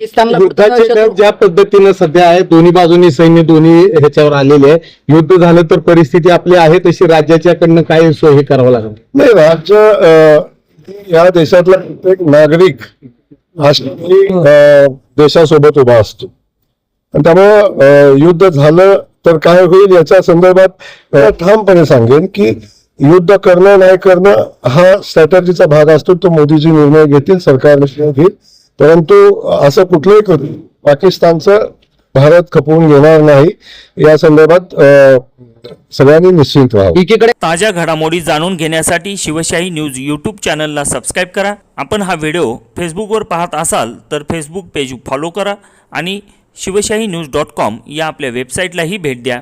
युद्धाचे ढग ज्या पद्धतीनं सध्या आहे दोन्ही बाजूनी सैन्य दोन्ही ह्याच्यावर आलेले आहे. युद्ध झालं तर परिस्थिती आपली आहे तशी राज्याच्याकडनं काय सोय हे करावं लागेल. नाही राज्य या देशातला प्रत्येक नागरिक हा देशासोबत उभा असतो. आणि त्यामुळं युद्ध झालं तर काय होईल याच्या संदर्भात ठामपणे सांगेन की युद्ध करणं नाही करणं हा स्ट्रॅटर्जीचा भाग असतो. तो मोदीजी निर्णय घेतील सरकार निर्णय घेईल. परंतु असं कुठलंही करून पाकिस्तानचं भारत खपवून घेणार नाही या संदर्भात सगळ्यांनी निश्चित व्हावं. एकीकडे ताज्या घडामोडी जाणून घेण्यासाठी शिवशाही न्यूज यूट्यूब चॅनलला सबस्क्राईब करा. आपण हा व्हिडिओ फेसबुकवर पाहत असाल तर फेसबुक पेज फॉलो करा आणि शिवशाही न्यूज डॉट कॉम या आपल्या वेबसाईटलाही भेट द्या.